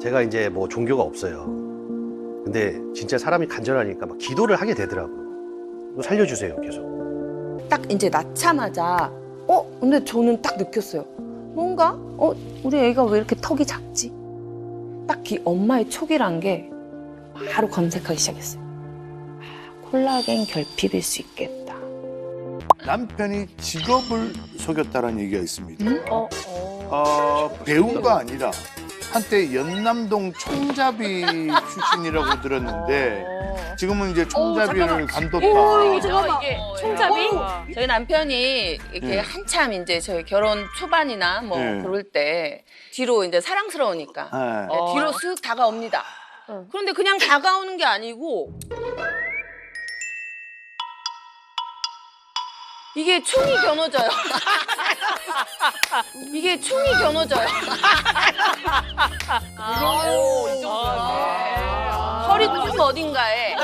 제가 이제 뭐 종교가 없어요. 근데 진짜 사람이 간절하니까 막 기도를 하게 되더라고요. 살려주세요, 계속. 딱 이제 낳자마자 어? 근데 저는 딱 느꼈어요. 뭔가? 어? 우리 애가 왜 이렇게 턱이 작지? 딱히 엄마의 촉이란 게 바로 검색하기 시작했어요. 아, 콜라겐 결핍일 수 있겠다 남편이 직업을 속였다는 얘기가 있습니다. 어, 어, 배우가 아니라 한때 연남동 총잡이 출신이라고 들었는데 지금은 이제 총잡이를 감뒀다. 오, 저 잠깐만. 이게 총잡이? 저희 남편이 이렇게 네. 한참 이제 저희 결혼 초반이나 뭐 네. 그럴 때 뒤로 이제 사랑스러우니까 네. 네, 뒤로 슥 다가옵니다. 어. 그런데 그냥 다가오는 게 아니고 이게 총이 겨눠져요. 이게 총이 겨눠져요. 오, 이 정도야. 허리 춤 어딘가에.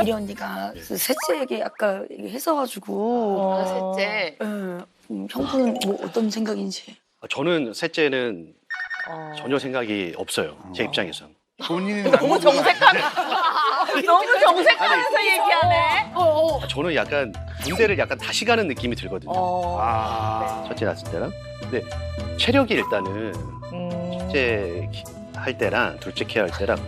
미리 언니가 그 셋째 얘기 아까 얘기했어가지고 아, 셋째. 예, 음, 형부는 뭐 어떤 생각인지 저는 셋째는 어. 전혀 생각이 없어요. 제 입장에선. 본인이 너무 정색하면 너무 정색하면서 얘기하네. 저는 약간 군대를 약간 다시 가는 느낌이 들거든요. 어. 아, 첫째 낳았을 때랑. 근데 체력이 일단은 음. 첫째 키- 할 때랑 둘째 케어할 때랑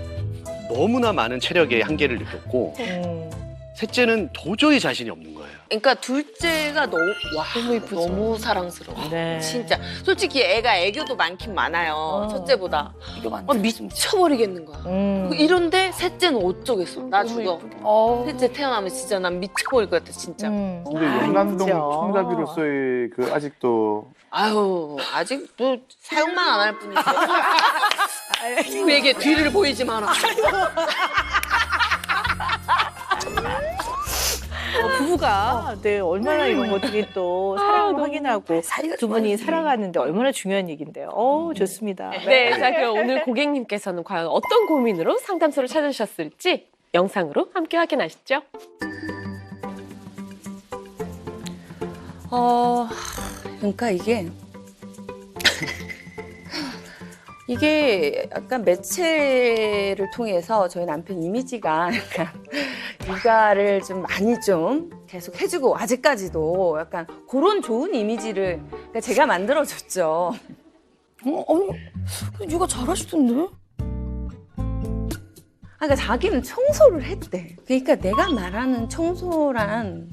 너무나 많은 체력의 한계를 느꼈고 음. 셋째는 도저히 자신이 없는 거예요. 그러니까 둘째가 너무 와 너무 사랑스러워. 네. 진짜 솔직히 애가 애교도 많긴 많아요. 어. 첫째보다 이거 어, 많이 미쳐버리겠는 거야. 음. 이런데 셋째는 어쩌겠어. 나 너무 죽어. 어. 셋째 태어나면 진짜 난 미쳐버릴 것 같아 진짜. 음. 근데 아, 그죠. 총잡이로서의 그 아직도 아유 아직 뭐 사용만 안 할 뿐이지. 그에게 뒤를 보이지 마라. 어, 부부가 네, 얼마나 이런 거 되게 또 사랑을 확인하고 사이가 두 분이. 살아가는데 얼마나 중요한 얘기인데요. 어, 좋습니다. 네, 자 그럼 오늘 고객님께서는 과연 어떤 고민으로 상담소를 찾으셨을지 영상으로 함께 확인하시죠. 어, 그러니까 이게 이게 약간 매체를 통해서 저희 남편 이미지가 약간 육아를 좀 많이 좀 계속 해주고 아직까지도 약간 그런 좋은 이미지를 그러니까 제가 만들어줬죠. 어, 아니 육아 잘하시던데 아, 그러니까 자기는 청소를 했대. 그러니까 내가 말하는 청소란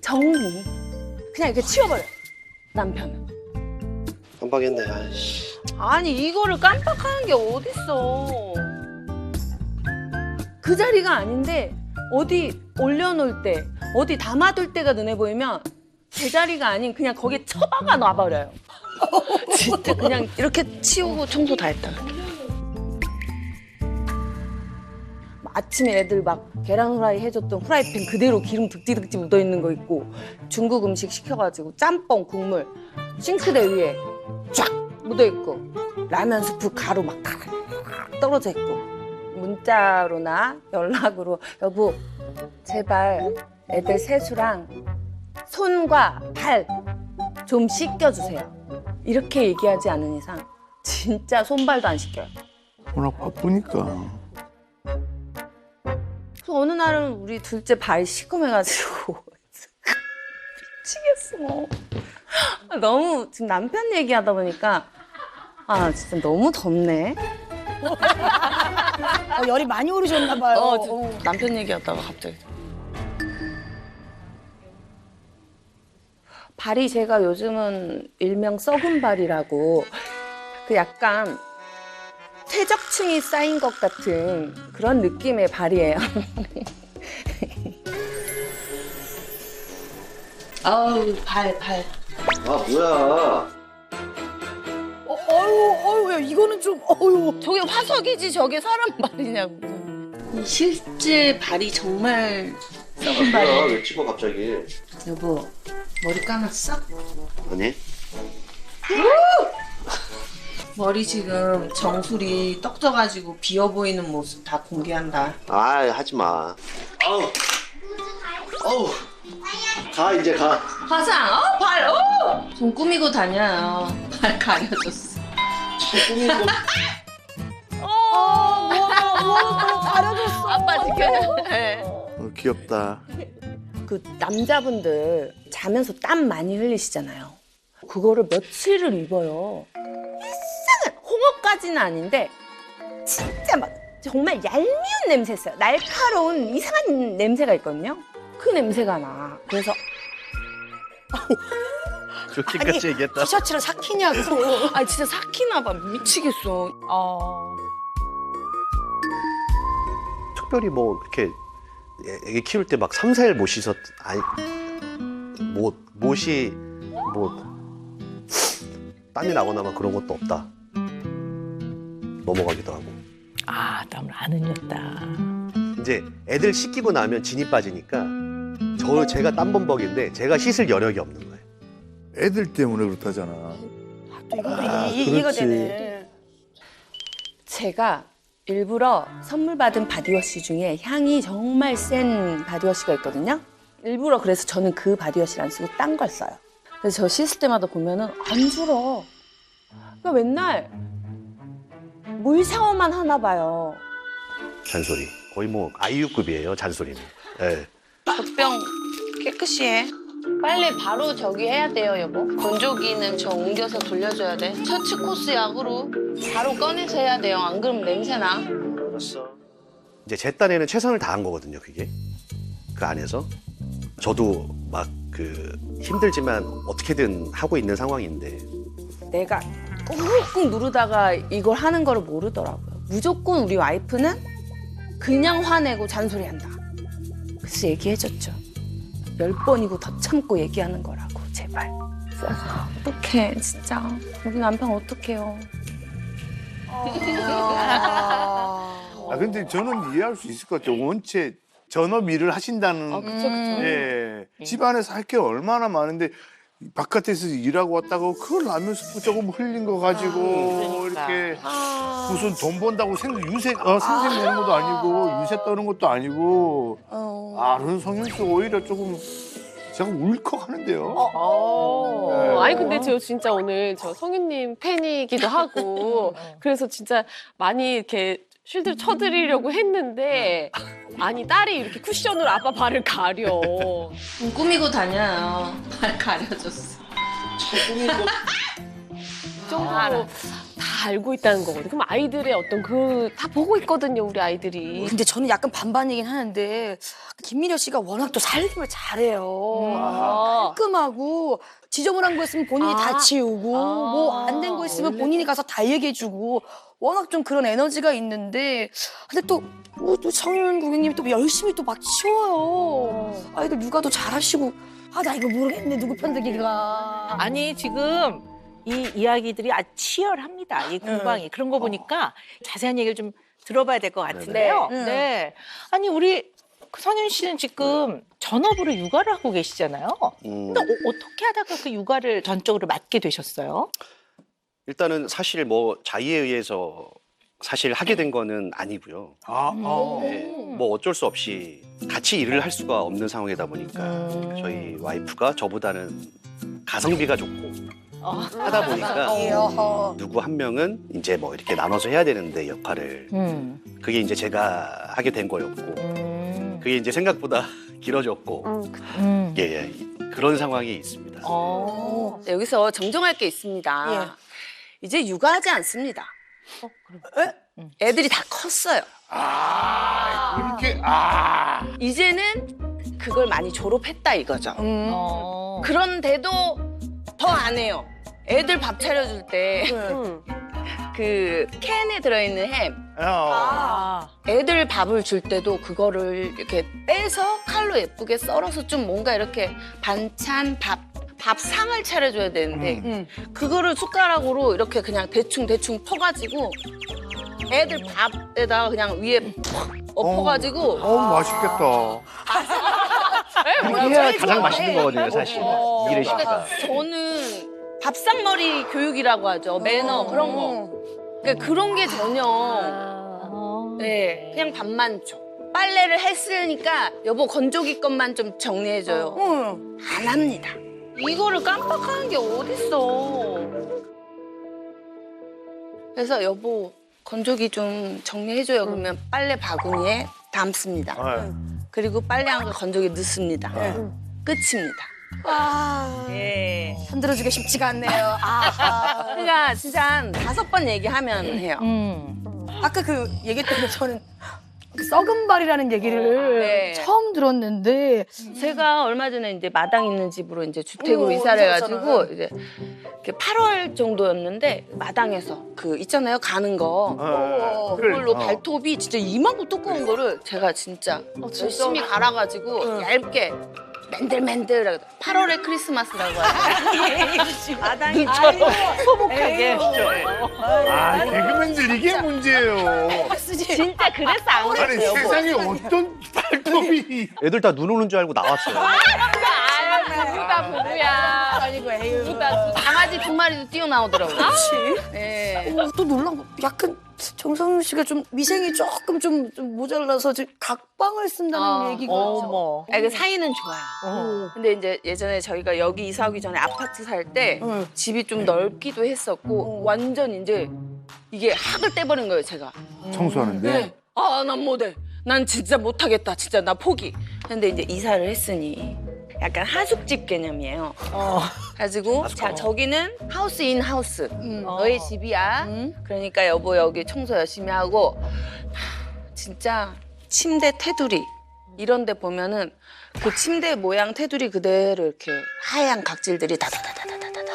정리. 그냥 이렇게 치워버려. 남편은. 깜빡했네. 아이씨. 아니 이거를 깜빡하는 게 어딨어. 그 자리가 아닌데 어디 올려놓을 때 어디 담아둘 때가 눈에 보이면 제 자리가 아닌 그냥 거기에 처박아 놔버려요. 진짜 그냥 이렇게 치우고 청소 다 했다. 아침에 애들 막 계란 후라이 해줬던 후라이팬 그대로 기름 득지득지 묻어 있는 거 있고 중국 음식 시켜가지고 짬뽕 국물 싱크대 위에 쫙 묻어 있고 라면 스프 가루 막 떨어져 있고 문자로나 연락으로 여보 제발 애들 세수랑 손과 발 좀 씻겨주세요 이렇게 얘기하지 않은 이상 진짜 손발도 안 씻겨요 워낙 바쁘니까. 그래서 어느 날은 우리 둘째 발이 시커매가지고 미치겠어. 너무 지금 남편 얘기하다 보니까 아 진짜 너무 덥네. 어, 열이 많이 오르셨나 봐요 어, 저- 남편 얘기하다가 갑자기. 발이 제가 요즘은 일명 썩은 발이라고 그 약간 퇴적층이 쌓인 것 같은 그런 느낌의 발이에요. 아우 발 발. 아 뭐야? 어, 어유 야, 이거는 좀 어유 저게 화석이지 저게 사람 발이냐고. 이 실제 발이 정말 썩은 발이에요. 왜 찍어 갑자기? 여보 머리 감았어? 아니? 머리 지금 정수리 떡 져가지고 비어 보이는 모습 다 공개한다. 아 하지 마. 아우. 아우. 가 이제 가. 화상, 어, 발, 어! 좀 꾸미고 다녀요. 발 가려졌어. 가려졌어. 아빠 지켜줘. 어, 귀엽다. 그 남자분들 자면서 땀 많이 흘리시잖아요. 그거를 며칠을 입어요. 이상한 홍어까지는 아닌데 진짜 막 정말 얄미운 냄새 있어요. 날카로운 이상한 냄새가 있거든요. 그 냄새가 나. 그래서 그렇게까지 얘기했다. 티셔츠를 삭히냐고. 아 진짜 삭히나 봐 미치겠어. 어. 특별히 뭐 이렇게 애- 키울 때막 3, 4일 못 씻었 아니 못 못이 뭐 땀이 나거나 막 그런 것도 없다. 넘어가기도 하고. 아, 땀을 안 흘렸다. 이제 애들 씻기고 나면 진이 빠지니까 저 제가 땀범벅인데 제가 씻을 여력이 없는 거예요. 애들 때문에 그렇다잖아. 또 이것도 아, 이, 이해가 그렇지. 되네. 제가 일부러 선물 받은 바디워시 중에 향이 정말 센 바디워시가 있거든요. 일부러 그래서 저는 그 바디워시를 안 쓰고 딴 걸 써요. 그래서 저 씻을 때마다 보면은 안 줄어. 그러니까 맨날 물 샤워만 하나 봐요. 잔소리. 거의 뭐 아이유급이에요. 잔소리는. 예. 젖병 깨끗이 해. 빨리 바로 저기 해야 돼요, 여보. 건조기는 저 옮겨서 돌려줘야 돼. 처치 코스 약으로 바로 꺼내서 해야 돼요. 안 그러면 냄새나. 알았어. 이제 제 딴에는 최선을 다한 거거든요. 그게 그 안에서 저도 막 그 힘들지만 어떻게든 하고 있는 상황인데 내가 꾹꾹 누르다가 이걸 하는 거를 모르더라고요. 무조건 우리 와이프는 그냥 화내고 잔소리한다. 그래서 얘기해줬죠. 열 번이고 더 참고 얘기하는 거라고 제발. 어떡해 진짜 우리 남편 어떡해요. 아 근데 저는 이해할 수 있을 것 같아요. 원체 전업 일을 하신다는 아, 그쵸, 그쵸. 예. 집안에서 할 게 얼마나 많은데 바깥에서 일하고 왔다고 그 라면 스프 조금 흘린 거 가지고 그러니까. 이렇게 무슨 돈 번다고 생 유세 어, 생생 내는 것도 아니고 유세 떠는 것도 아니고 어. 아 그런 성윤 씨 오히려 조금 제가 울컥하는데요. 어. 네. 아니 근데 저 진짜 오늘 저 성윤님 팬이기도 하고 그래서 진짜 많이 이렇게 쉴드 쳐드리려고 했는데 아니 딸이 이렇게 쿠션으로 아빠 발을 가려. 꾸미고 다녀요. 발 가려졌어. 이 정도로 다 알고 있다는 거거든. 그럼 아이들의 어떤 그 다 보고 있거든요, 우리 아이들이. 근데 저는 약간 반반이긴 하는데 김민여 씨가 워낙 또 살림을 잘해요. 아. 깔끔하고 지저분한 거 있으면 본인이 아. 다 치우고 아. 뭐안 된 거 있으면 본인이 가서 다 얘기해주고 워낙 좀 그런 에너지가 있는데 근데 또, 뭐, 또 성윤 고객님이 또 열심히 또 막 치워요. 아이들 육아도 잘하시고 아 나 이거 모르겠네 누구 편들기가 아니 지금 이 이야기들이 아주 치열합니다. 이 공방이 그런 거 보니까 자세한 얘기를 좀 들어봐야 될 것 같은데요. 네. 네. 아니 우리 그 성윤 씨는 지금 전업으로 육아를 하고 계시잖아요. 음, 근데 어, 어떻게 하다가 그 육아를 전적으로 맡게 되셨어요? 일단은 사실 뭐 자의에 의해서 사실 하게 된 거는 아니고요. 아, 아. 네, 뭐 어쩔 수 없이 같이 일을 할 수가 없는 상황이다 보니까 음. 저희 와이프가 저보다는 가성비가 좋고 어. 하다 보니까. 누구 한 명은 이제 뭐 이렇게 나눠서 해야 되는데 역할을 음. 그게 이제 제가 하게 된 거였고 음. 그게 이제 생각보다 길어졌고 음, 음. 예, 예 그런 상황이 있습니다. 어. 네, 여기서 정정할 게 있습니다. 이제 육아하지 않습니다. 애들이 다 컸어요. 아, 이렇게 아. 이제는 그걸 많이 졸업했다 이거죠. 음. 어. 그런데도 더 안 해요. 애들 밥 차려줄 때 음. 그 캔에 들어있는 햄 어. 아. 애들 밥을 줄 때도 그거를 이렇게 빼서 칼로 예쁘게 썰어서 좀 뭔가 이렇게 반찬 밥 밥상을 차려줘야 되는데 음. 그거를 숟가락으로 이렇게 그냥 대충 대충 퍼가지고 애들 밥에다가 그냥 위에 퍽 엎어가지고 어우 맛있겠다. 그렇게 해야 가장 맛있는 거거든요, 사실. 어. 일의 시기가. 저는 밥상머리 교육이라고 하죠 매너 그런 거 그러니까 그런 게 전혀 어. 네 그냥 밥만 줘 빨래를 했으니까 여보 건조기 것만 좀 정리해줘요. 응. 안 합니다. 이거를 깜빡하는 게 어딨어. 그래서 여보 건조기 좀 정리해줘요. 그러면 빨래 바구니에 담습니다. 아, 그리고 빨래한 걸 건조기에 넣습니다. 끝입니다. 아, 예. 흔들어주기 쉽지가 않네요. 아, 그러니까 진짜 한 다섯 번 얘기하면 해요. 음. 아까 그 얘기 때문에 저는 그 썩은 발이라는 얘기를 네. 처음 들었는데 제가 얼마 전에 이제 마당 있는 집으로 이제 주택으로 오, 이사를. 해가지고 이제 이렇게 8월 정도였는데 마당에서 그 있잖아요 가는 거 아, 그걸로 어. 발톱이 진짜 이만큼 두꺼운 거를 제가 진짜 열심히 갈아가지고 얇게 맨들맨들하게 8월의 크리스마스라고 하죠. 마당이 소복하게. 아, 개그맨들 이게 문제예요. 진짜 그래서 안 아니. 세상에 어떤 발톱이 애들 다 눈 오는 줄 알고 나왔어요. 아유, 부부다, 부부야. 아니고 에휴. 강아지 두 마리도 뛰어나오더라고요. 네. 어, 또 놀란 거 약간 정성윤 씨가 좀 위생이 조금 좀, 좀 모자라서 지금 각방을 쓴다는 아, 얘기가 어머. 아, 그 사이는 좋아요. 어. 근데 이제 예전에 저희가 여기 이사 오기 전에 아파트 살때 응. 집이 좀 넓기도 했었고 완전 이제 이게 학을 떼버린 거예요 제가. 청소하는데 네. 아, 난 못해. 난 진짜 못하겠다. 진짜 나 포기. 근데 이제 이사를 했으니 약간 하숙집 개념이에요. 가지고 자 저기는 하우스 인 하우스. 너의 집이야. 그러니까 여보 여기 청소 열심히 하고 하, 진짜 침대 테두리 이런 데 보면은 그 침대 모양 테두리 그대로 이렇게 하얀 각질들이 다다다다다다다.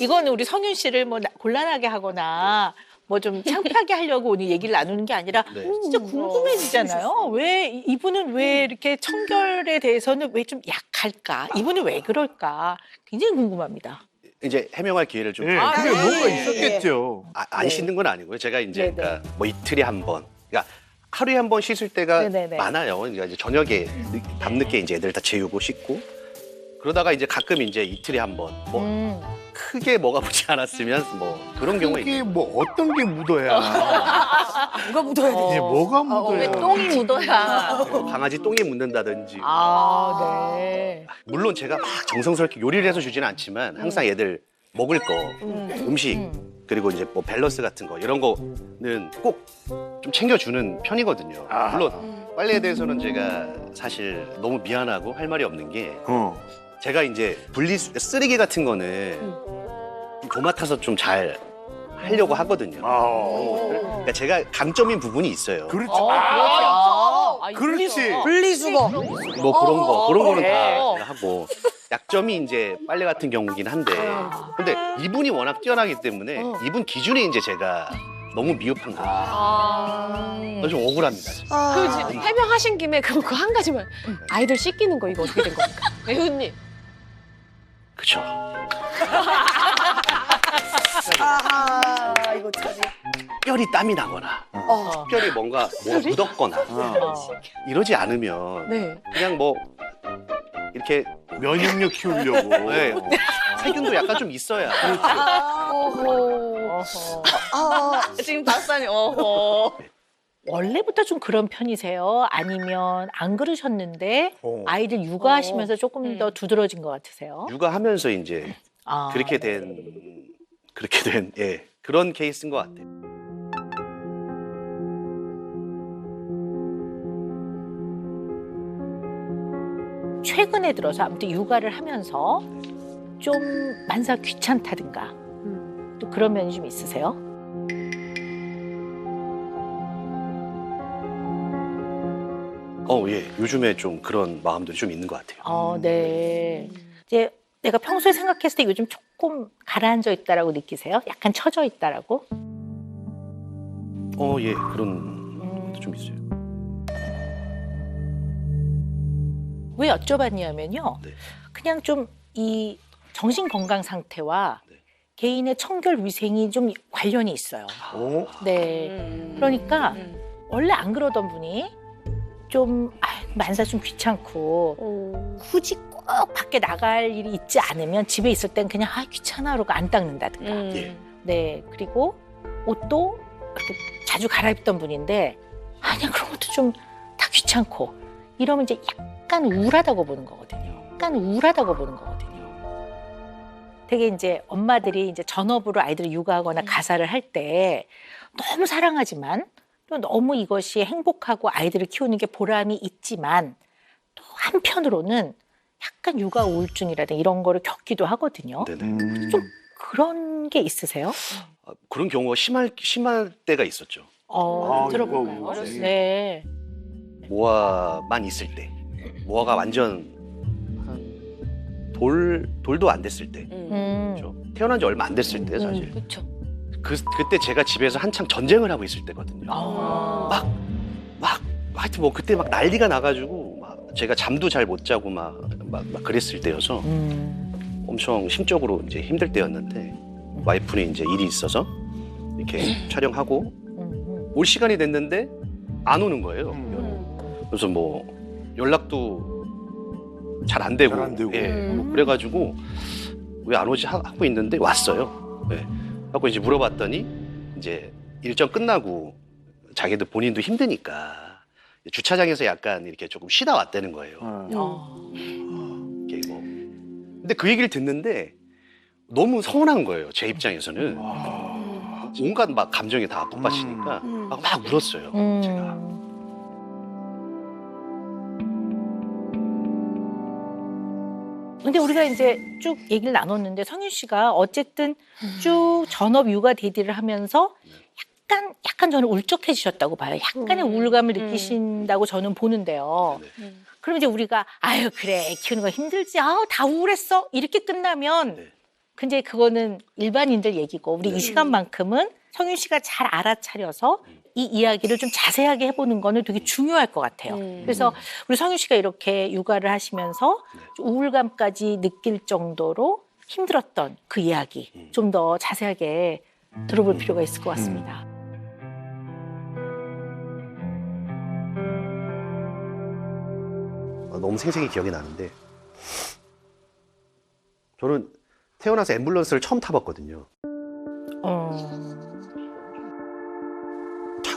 이거는 우리 성윤 씨를 뭐 나- 곤란하게 하거나 뭐 좀 창피하게 하려고 오늘 얘기를 나누는 게 아니라 네. 진짜 궁금해지잖아요. 왜 이- 이분은 왜 이렇게 청결에 대해서는 왜 좀 약할까? 이분은 왜 그럴까? 굉장히 궁금합니다. 이제 해명할 기회를 좀. 예, 아, 그게 예, 뭔가 예, 있었겠죠. 안 씻는 건 아니고요. 제가 이제 네네. 그러니까 뭐 이틀에 한 번. 그러니까 하루에 한 번 씻을 때가 네네네. 많아요. 그러니까 이제 저녁에 늦- 밤늦게 이제 애들 다 재우고 씻고 그러다가 이제 가끔 이제 이틀에 한 번. 뭐 음. 크게 뭐가 붙지 않았으면 뭐 그런 경우에 이게 뭐 어떤 게 묻어야 누가 묻어야 돼? 이게 뭐가 왜 묻어야 똥이 묻어야. 뭐 강아지 똥이 묻는다든지. 아, 네. 물론 제가 막 정성스럽게 요리를 해서 주지는 않지만 항상 애들 먹을 거, 음. 식 그리고 이제 뭐 밸런스 같은 거 이런 거는 꼭 좀 챙겨주는 편이거든요. 아. 물론 빨래에 대해서는 제가 사실 너무 미안하고 할 말이 없는 게 어. 제가 이제 분리수 쓰레기 같은 거는 도맡아서 좀 잘 하려고 하거든요. 아. 그러니까 제가 강점인 부분이 있어요. 그렇지. 아, 아, 그렇지. 분리수거. 뭐 그런 거 그런 거는 다 어. 제가 하고 약점이 이제 빨래 같은 경우긴 한데 근데 이분이 워낙 뛰어나기 때문에 이분 기준에 이제 제가 너무 미흡한 거예요. 아. 그래서 좀 억울합니다. 진짜. 그 지- 해명하신 김에 그거 그한 가지만 아이들 씻기는 거 이거 어떻게 된 겁니까? 배우님. 그쵸. 아하, 이거 참. 특별히 땀이 나거나 어. 특별히 뭔가 뭐가 묻었거나 어. 이러지 않으면 네. 그냥 뭐 이렇게 면역력 키우려고. 네, 어, 세균도 약간 좀 있어야 어허. 어허. 아, 지금 박사님 어허. 원래부터 좀 그런 편이세요? 아니면 안 그러셨는데 어. 아이들 육아하시면서 조금 더 두드러진 것 같으세요? 육아하면서 이제 아, 그렇게 네. 된 그렇게 된 예, 그런 케이스인 것 같아요. 최근에 들어서 아무튼 육아를 하면서 좀 만사 귀찮다든가 또 그런 면이 좀 있으세요? 어, 예. 요즘에 좀 그런 마음들이 좀 있는 것 같아요. 어, 네. 이제 내가 평소에 생각했을 때 요즘 조금 가라앉아 있다라고 느끼세요? 약간 처져 있다라고? 어, 예. 그런 것도 좀 있어요. 왜 여쭤봤냐면요. 네. 그냥 좀 이 정신 건강 상태와 네. 개인의 청결 위생이 좀 관련이 있어요. 어? 네. 음. 그러니까 원래 안 그러던 분이 좀 아, 만사 좀 귀찮고 굳이 꼭 밖에 나갈 일이 있지 않으면 집에 있을 땐 그냥 아 귀찮아 그러고 안 닦는다든가. 음. 예. 네. 그리고 옷도 이렇게 자주 갈아입던 분인데 아니야 그런 것도 좀 다 귀찮고 이러면 이제 약간 우울하다고 보는 거거든요. 약간 우울하다고 보는 거거든요. 되게 이제 엄마들이 이제 전업으로 아이들을 육아하거나 가사를 할 때 너무 사랑하지만 또 너무 이것이 행복하고 아이들을 키우는 게 보람이 있지만 또 한편으로는 약간 육아 우울증이라든가 이런 거를 겪기도 하거든요. 네네. 음. 좀 그런 게 있으세요? 아, 그런 경우가 심할 심할 때가 있었죠. 어, 아, 들어볼까요? 육아 우울증. 네. 모아만 있을 때, 모아가 완전 한 돌 돌도 안 됐을 때, 음. 그렇죠? 태어난 지 얼마 안 됐을 때 사실. 그렇죠. 그 그때 제가 집에서 한창 전쟁을 하고 있을 때거든요. 아. 막, 막, 하여튼 뭐 그때 막 난리가 나가지고 막 제가 잠도 잘 못 자고 막, 막, 막 그랬을 때여서 음. 엄청 심적으로 이제 힘들 때였는데 와이프는 이제 일이 있어서 이렇게 촬영하고 음. 올 시간이 됐는데 안 오는 거예요. 음. 그래서 뭐 연락도 잘 안 되고, 잘 안 되고. 예, 음. 뭐 그래가지고 왜 안 오지 하- 하고 있는데 왔어요. 예. 하고 이제 물어봤더니 이제 일정 끝나고 자기들 본인도 힘드니까 주차장에서 약간 이렇게 조금 쉬다 왔다는 거예요. 어. 어. 이게 뭐. 근데 그 얘기를 듣는데 너무 서운한 거예요. 제 입장에서는 아. 온갖 막 감정이 다 북받치니까 음. 막, 막 울었어요. 음. 제가. 근데 우리가 이제 쭉 얘기를 나눴는데 성윤 씨가 어쨌든 쭉 전업 육아 대디를 하면서 약간 약간 저는 울적해지셨다고 봐요. 약간의 음. 우울감을 음. 느끼신다고 저는 보는데요. 네. 그럼 이제 우리가 아유 그래 애 키우는 거 힘들지 아우 다 우울했어 이렇게 끝나면 네. 근데 그거는 일반인들 얘기고 우리 네. 이 시간만큼은 성윤 씨가 잘 알아차려서 이 이야기를 좀 자세하게 해보는 거는 되게 중요할 것 같아요. 음. 그래서 우리 성윤 씨가 이렇게 육아를 하시면서 우울감까지 느낄 정도로 힘들었던 그 이야기 음. 좀더 자세하게 들어볼 필요가 있을 것 같습니다. 어, 너무 생생히 기억이 나는데 저는 태어나서 앰뷸런스를 처음 타봤거든요. 어.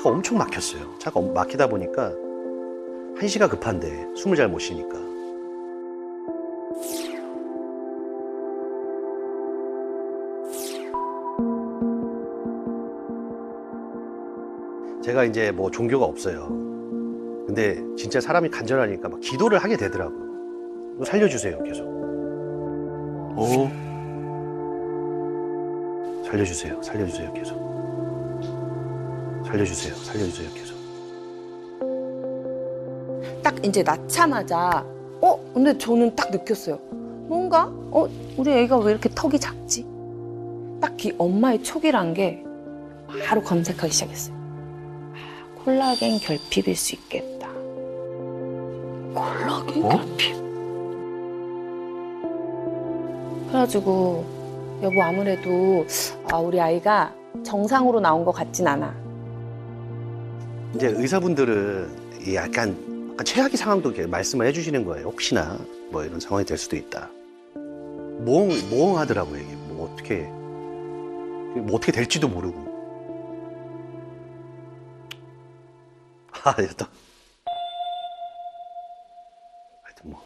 차가 엄청 막혔어요. 차가 엄- 막히다 보니까 한시가 급한데 숨을 잘 못 쉬니까 제가 이제 뭐 종교가 없어요. 근데 진짜 사람이 간절하니까 막 기도를 하게 되더라고요. 살려주세요, 계속. 어? 살려주세요, 살려주세요, 계속. 살려주세요, 살려주세요, 계속. 딱 이제 낳자마자 어 근데 저는 딱 느꼈어요. 뭔가 어 우리 애가 왜 이렇게 턱이 작지? 딱히 엄마의 촉이란 게 바로 검색하기 시작했어요. 아, 콜라겐 결핍일 수 있겠다. 콜라겐 어? 결핍? 그래가지고 여보 아무래도 아, 우리 아이가 정상으로 나온 것 같진 않아 이제 의사분들은 이 약간, 최악의 상황도 이렇게 말씀을 해주시는 거예요. 혹시나 뭐 이런 상황이 될 수도 있다. 몽, 몽하더라고요, 이게. 뭐 어떻게, 뭐 어떻게 될지도 모르고. 아, 됐다. 하여튼 뭐.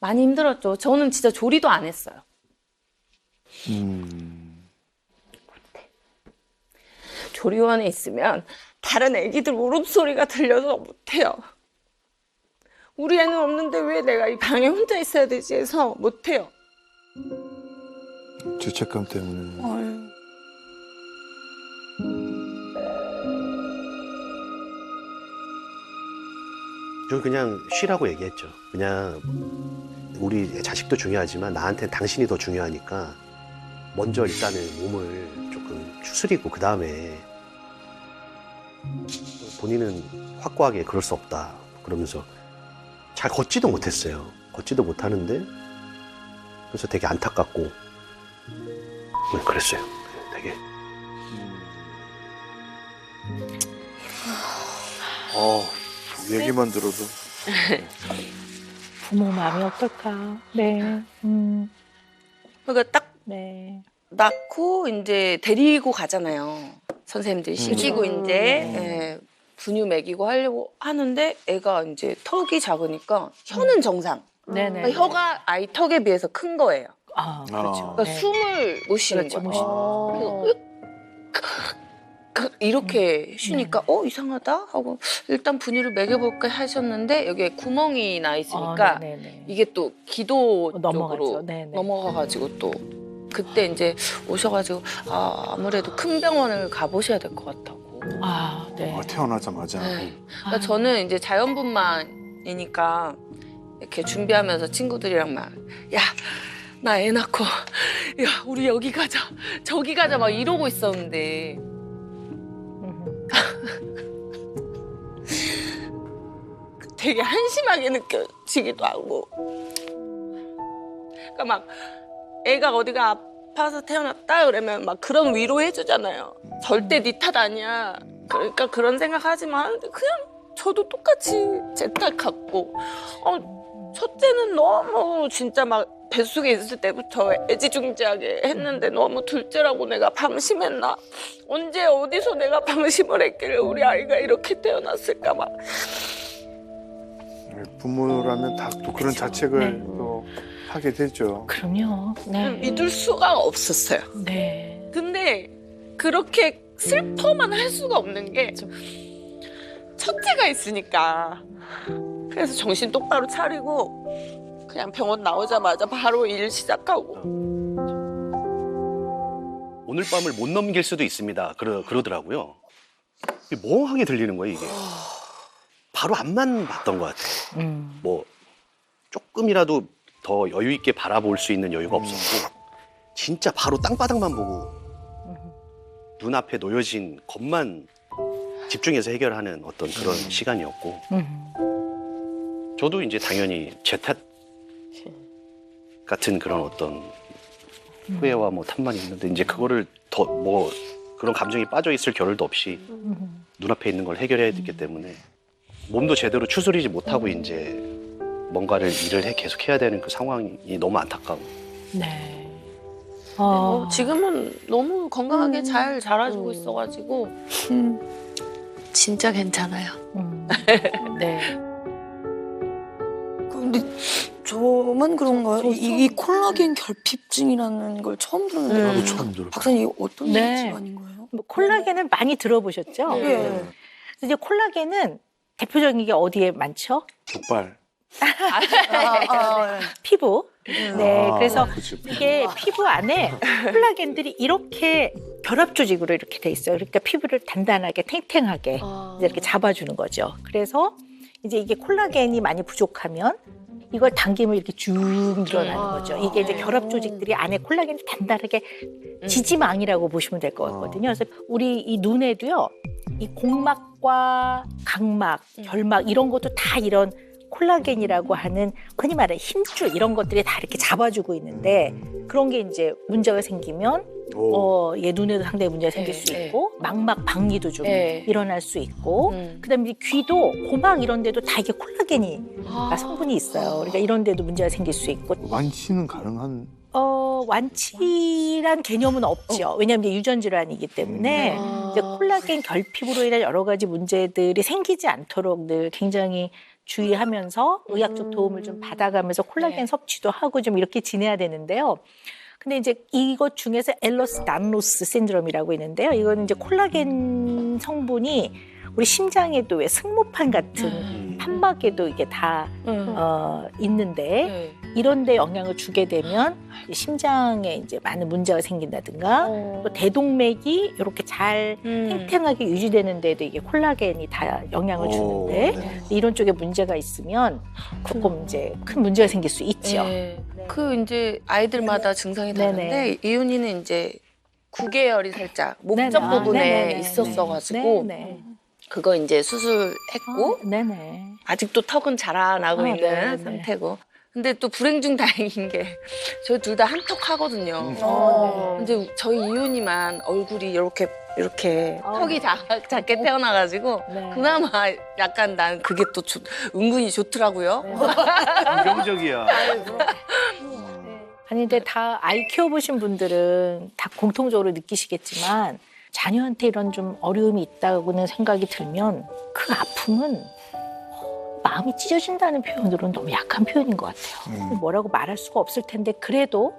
많이 힘들었죠 저는 진짜 조리도 안 했어요 음. 조리원에 있으면 다른 애기들 울음소리가 들려서 못해요. 우리 애는 없는데 왜 내가 이 방에 혼자 있어야 되지 해서 못해요. 죄책감 때문에. 아유. 저 그냥 쉬라고 얘기했죠. 그냥 우리 자식도 중요하지만 나한테는 당신이 더 중요하니까 먼저 일단은 몸을 조금 추스리고 그 다음에 본인은 확고하게 그럴 수 없다. 그러면서 잘 걷지도 못했어요. 걷지도 못하는데 그래서 되게 안타깝고 네, 그랬어요. 되게 어, 얘기만 들어도. 부모 마음이 어떨까? 네. 음. 그러니까 딱 네. 낳고 이제 데리고 가잖아요. 선생님들이 시키고 음. 이제 예, 분유 먹이고 하려고 하는데 애가 이제 턱이 작으니까 혀는 정상. 네네. 그러니까 혀가 아이 턱에 비해서 큰 거예요. 아, 그렇죠. 아. 그러니까 네. 숨을 못 쉬는 그렇죠, 거예요. 못 쉬는 어. 그래서 그- 이렇게 쉬니까 어 이상하다 하고 일단 분유를 먹여볼까 하셨는데 여기에 구멍이 나 있으니까 어, 네네네. 이게 또 기도 넘어가죠. 쪽으로 네네. 넘어가가지고 또 그때 이제 오셔가지고 아 아무래도 큰 병원을 가보셔야 될 것 같다고. 아, 네. 어, 태어나자마자. 네. 아, 그러니까 저는 이제 자연분만이니까 이렇게 준비하면서 친구들이랑 막 야. 나 애 낳고 야 우리 여기 가자 저기 가자 막 이러고 있었는데 음. 되게 한심하게 느껴지기도 하고. 그러니까 막 애가 어디가 아파서 태어났다 그러면 막 그런 위로해 주잖아요. 절대 네 탓 아니야. 그러니까 그런 생각하지만 하는데 그냥 저도 똑같이 제 탓 같고. 어 첫째는 너무 진짜 막 뱃속에 있을 때부터 애지중지하게 했는데 너무 둘째라고 내가 방심했나 언제 어디서 내가 방심을 했길래 우리 아이가 이렇게 태어났을까 막 네, 부모라면 다 또 그런 자책을 네. 또 하게 되죠. 그럼요. 네. 믿을 수가 없었어요. 네. 근데 그렇게 슬퍼만 할 수가 없는 게 첫째가 있으니까 그래서 정신 똑바로 차리고 그냥 병원 나오자마자 바로 일 시작하고 오늘 밤을 못 넘길 수도 있습니다. 그러, 그러더라고요. 이게 멍하게 들리는 거예요, 이게. 바로 앞만 봤던 것 같아요. 음. 뭐, 조금이라도 더 여유 있게 바라볼 수 있는 여유가 없었고, 진짜 바로 땅바닥만 보고 음. 눈앞에 놓여진 것만 집중해서 해결하는 어떤 그런 시간이었고, 음. 저도 이제 당연히 제 탓 같은 그런 어떤 후회와 뭐 탓만 있는데 이제 그거를 더 뭐 그런 감정이 빠져 있을 겨를도 없이 음. 눈앞에 있는 걸 해결해야 되기 때문에 몸도 제대로 추스리지 못하고 이제 뭔가를 일을 해 계속 해야 되는 그 상황이 너무 안타까워. 네. 어, 어, 지금은 너무 건강하게 음. 잘 자라주고 음. 있어가지고 음. 진짜 괜찮아요. 음. 네. 근데 저만 그런가요? 저- 저 이, 이 콜라겐 결핍증이라는 걸 처음 들었는데 음. 나도 처음 들어. 박사님 이게 어떤 네. 질환인 거예요? 뭐 콜라겐은 많이 들어보셨죠? 네. 예. 그래서 이제 콜라겐은 대표적인 게 어디에 많죠? 족발. 아, 아, 피부. 네. 아, 그래서 그치. 이게 피부 안에 콜라겐들이 이렇게 결합 조직으로 이렇게 돼 있어요. 그러니까 피부를 단단하게 탱탱하게 아. 이제 이렇게 잡아주는 거죠. 그래서 이제 이게 콜라겐이 많이 부족하면 이걸 당기면 이렇게 쭉 늘어나는 아. 거죠. 이게 이제 결합 조직들이 안에 콜라겐이 단단하게 지지망이라고 보시면 될 것 같거든요. 그래서 우리 이 눈에도요, 이 공막과 각막, 결막 이런 것도 다 이런 콜라겐이라고 하는 흔히 말하는 힘줄 이런 것들이 다 이렇게 잡아주고 있는데 그런 게 이제 문제가 생기면 오. 어, 얘 눈에도 상당히 문제가 생길 네, 수 네. 있고 막막 방리도 좀 네. 일어날 수 있고 음. 그다음에 이 귀도 고막 이런 데도 다 이게 콜라겐이 아. 성분이 있어요. 그러니까 이런 데도 문제가 생길 수 있고 완치는 가능한. 어, 완치란 개념은 없죠. 왜냐하면 이제 유전 질환이기 때문에 아. 이제 콜라겐 결핍으로 인한 여러 가지 문제들이 생기지 않도록 늘 굉장히 주의하면서 의학 적 도움을 좀 받아가면서 콜라겐 네. 섭취도 하고 좀 이렇게 지내야 되는데요. 근데 이제 이것 중에서 엘러스 단로스 신드롬이라고 있는데요. 이거는 이제 콜라겐 성분이 우리 심장에도 왜 승모판 같은 음. 판막에도 이게 다 음. 어, 있는데 네. 이런 데 영향을 주게 되면 이 심장에 이제 많은 문제가 생긴다든가 어. 또 대동맥이 이렇게 잘 음. 탱탱하게 유지되는 데도 이게 콜라겐이 다 영향을 오, 주는데 네. 이런 쪽에 문제가 있으면 조금 이제 큰 문제가 생길 수 있죠. 네. 그 이제 아이들마다 증상이. 다른데 이윤이는 이제 구개열이 살짝 목젖 네네. 아, 부분에 네네네. 있었어가지고 네네. 그거 이제 수술했고 아. 아직도 턱은 자라나고 아, 있는. 상태고 근데 또 불행 중 다행인 게 저희 둘 다 한턱 하거든요. 음. 어. 근데 저희 이윤이만 얼굴이 이렇게 이렇게 어. 턱이 작, 작게 태어나가지고 네. 그나마 약간 난 그게 또 좋- 은근히 좋더라고요. 긍정적이야. 아니 근데 다 아이 키워보신 분들은 다 공통적으로 느끼시겠지만 자녀한테 이런 좀 어려움이 있다고는 생각이 들면 그 아픔은 마음이 찢어진다는 표현으로는 너무 약한 표현인 것 같아요. 음. 뭐라고 말할 수가 없을 텐데 그래도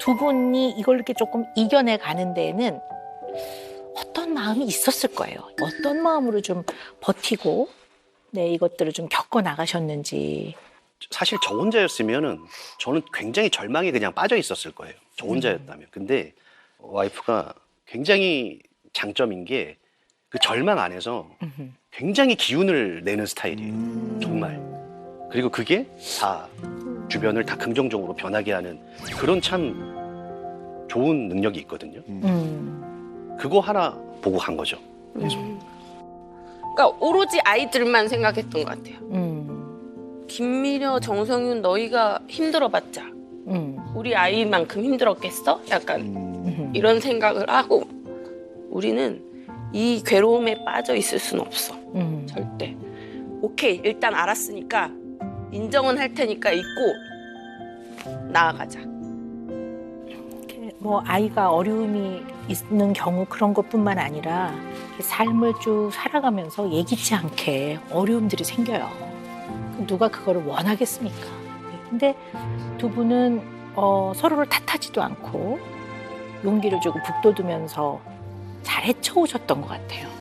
두 분이 이걸 이렇게 조금 이겨내 가는 데에는 어떤 마음이 있었을 거예요. 어떤 마음으로 좀 버티고 네 이것들을 좀 겪어 나가셨는지. 사실 저 혼자였으면은 저는 굉장히 절망에 그냥 빠져 있었을 거예요. 저 혼자였다면. 근데 와이프가 굉장히 장점인 게 그 절망 안에서 굉장히 기운을 내는 스타일이에요. 음. 정말. 그리고 그게 다 주변을 다 긍정적으로 변하게 하는 그런 참 좋은 능력이 있거든요. 음. 그거 하나 보고 간 거죠. 그러니까 오로지 아이들만 생각했던 것 같아요. 음. 김미려, 정성윤 너희가 힘들어봤자 음. 우리 아이만큼 힘들었겠어? 약간 음. 음. 이런 생각을 하고 우리는 이 괴로움에 빠져 있을 순 없어. 음. 절대. 오케이, 일단 알았으니까 인정은 할 테니까 잊고 나아가자. 뭐 아이가 어려움이 있는 경우 그런 것뿐만 아니라 삶을 쭉 살아가면서 예기치 않게 어려움들이 생겨요. 누가 그거를 원하겠습니까? 근데 두 분은 어, 서로를 탓하지도 않고 용기를 주고 북돋우면서 잘 헤쳐오셨던 것 같아요.